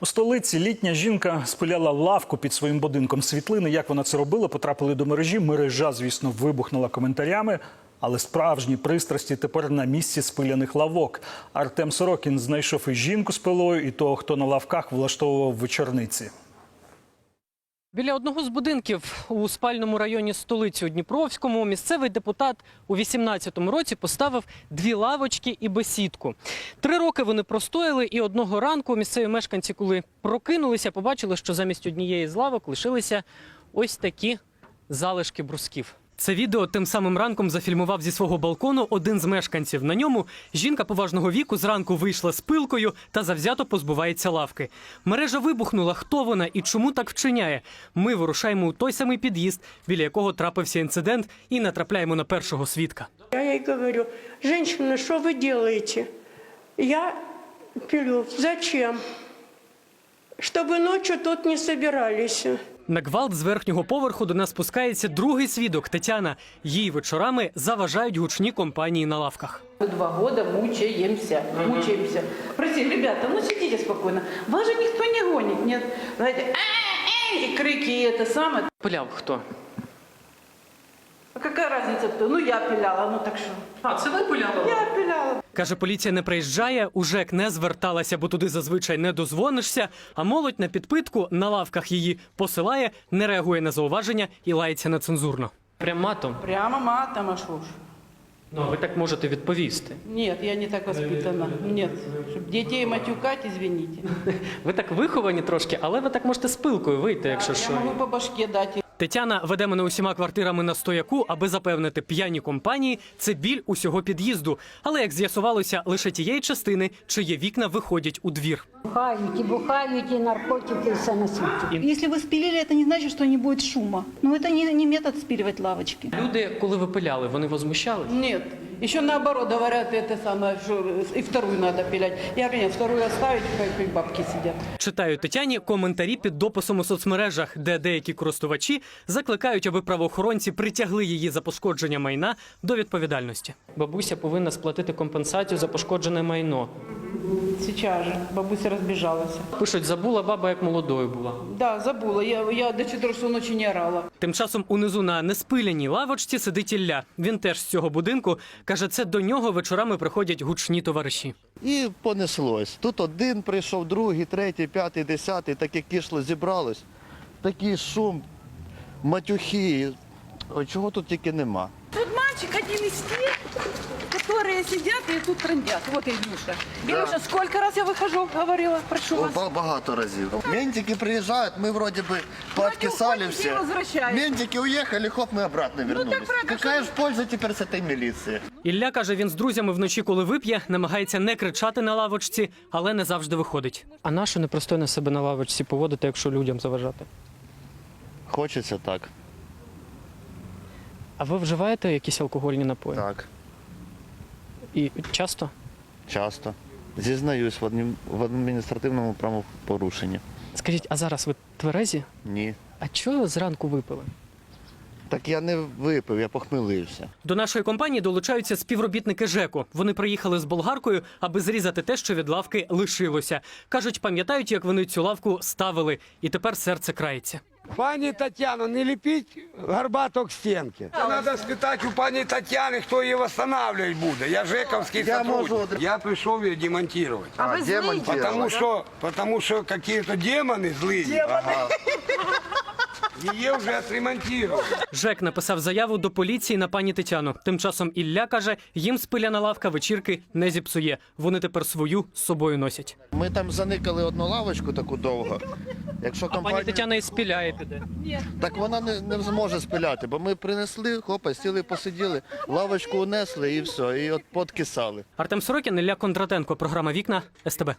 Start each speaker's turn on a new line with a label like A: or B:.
A: У столиці літня жінка спиляла лавку під своїм будинком. Світлини, як вона це робила, потрапили до мережі. Мережа, звісно, вибухнула коментарями. Але справжні пристрасті тепер на місці спиляних лавок. Артем Сорокін знайшов і жінку з пилою, і того, хто на лавках влаштовував вечорниці.
B: Біля одного з будинків у спальному районі столиці у Дніпровському місцевий депутат у 18-му році поставив дві лавочки і бесідку. Три роки вони простояли, і одного ранку місцеві мешканці, коли прокинулися, побачили, що замість однієї з лавок лишилися ось такі залишки брусків. Це відео тим самим ранком зафільмував зі свого балкону один з мешканців. На ньому жінка поважного віку зранку вийшла з пилкою та завзято позбувається лавки. Мережа вибухнула. Хто вона і чому так вчиняє? Ми вирушаємо у той самий під'їзд, біля якого трапився інцидент, і натрапляємо на першого свідка.
C: Я ей говорю, женщина, что вы делаете? Я пилю. Зачем? Чтобы ночью тут не собирались.
B: На гвалт з верхнього поверху до нас спускається другий свідок Тетяна. Їй вечорами заважають гучні компанії на лавках.
D: Мы два года мучаемся, мучаемся. Простите, ребята, ну сидите спокойно. Вас же никто не гонит, нет? Знаете, «Э-э-э», и крики, и это самое.
B: Пиляв хто?
D: А какая разница кто? Ну я пиляла, ну так что?
B: А це ви пиляли?
D: Я пиляла.
B: Каже, поліція не приїжджає, у ЖЕК не зверталася, бо туди зазвичай не дозвонишся. А молодь на підпитку на лавках її посилає, не реагує на зауваження і лається нецензурно. Прям матом.
D: Прямо матом, а шо ж?
B: Ну, ви так можете відповісти.
D: Нет, я не так воспитана. Нет, чтобы детей матюкать, извините.
B: Ви так виховані трошки, але ви так можете з пилкою вийти, якщо
D: Я
B: що.
D: могу по башке дать.
B: Тетяна веде мене усіма квартирами на стояку, аби запевнити п'яні компанії це біль усього під'їзду. Але як з'ясувалося, лише тієї частини, чиї вікна виходять у двір.
E: Бухають, і бухають, і наркотики, і все на світі.
F: Если вы спилили, это не значит, что не будет шума. Но это не, не метод спиливать лавочки.
B: Люди, коли ви пиляли, вони возмущались?
D: Нет. Еще наоборот говорят это самое, что и вторую надо пилять. Я говорю, нет, вторую оставить, пусть бабки сидят.
B: Читаю Тетяні коментарі під дописом у соцмережах, де деякі користувачі закликають, аби правоохоронці притягли її за пошкодження майна до відповідальності. Бабуся повинна сплатити компенсацію за пошкоджене майно.
D: Сейчас же. Бабуся разбежалась.
B: Пишуть, забула баба, як молодою була.
D: Да, забула. Я, я до 4 часов ночи не орала.
B: Тим часом унизу на неспиляній лавочці сидить Ілля. Він теж з цього будинку каже, це до нього вечорами приходять гучні товариші.
G: І понеслось. Тут один прийшов, другий, третій, п'ятий, десятий, таке кишло зібралось. Такий шум, матюхи. Чого тут тільки нема.
F: Тут мальчик один из тех, которые сидят и тут трындят. Вот Илюша. Илюша, сколько раз я выхожу, говорила, прошу вас.
G: Ба- Багато разів. Ментики приїжджають, ми вроді би пооткисали
F: уходите
G: всі.
F: і возвращаєтесь.
G: Ментики уїхали, хоп, ми обратно вернулись. Какая ж польза тепер з цієї міліції?
B: Ілля каже, він з друзями вночі, коли вип'є, намагається не кричати на лавочці, але не завжди виходить. А нащо непристойно себе на лавочці поводити, якщо людям заважати?
G: Хочеться так.
B: А ви вживаєте якісь алкогольні напої?
G: Так,
B: І часто?
G: часто. Зізнаюсь в адмін- в адміністративному правопорушенні.
B: Скажіть, а зараз ви тверезі?
G: Ні.
B: А чого зранку випили?
G: Так я не випив, я похмелився.
B: До нашої компанії долучаються співробітники ЖЕКу. Вони приїхали з болгаркою, аби зрізати те, що від лавки лишилося. кажуть, пам'ятають, як вони цю лавку ставили, і тепер серце крається.
H: Пані Тетяно, не ліпіть гарбаток стінки. Треба спитати у пані Тетяни, хто її встановлювати буде. Я Жековський
G: Я
H: сотрудник.
G: можу
H: Я прийшов її демонтувати.
G: А, ви
H: Потому что, потому что какие-то демоны злые. Ага. Її вже отремонтировали.
B: ЖЕК написав заяву до поліції на пані Тетяну. Тим часом Ілля каже, їм спиляна лавка вечірки не зіпсує. Вони тепер свою з собою носять.
G: Ми там заникали одну лавочку таку довго. Якщо
B: А пані
G: компанія...
B: Тетяна і спіляє піде.
G: Так вона не, не зможе спиляти, бо ми принесли, хопа, сіли, посиділи, лавочку унесли і все, і от подкисали.
B: Артем Сорокін, Ілля Кондратенко, програма Вікна СТБ.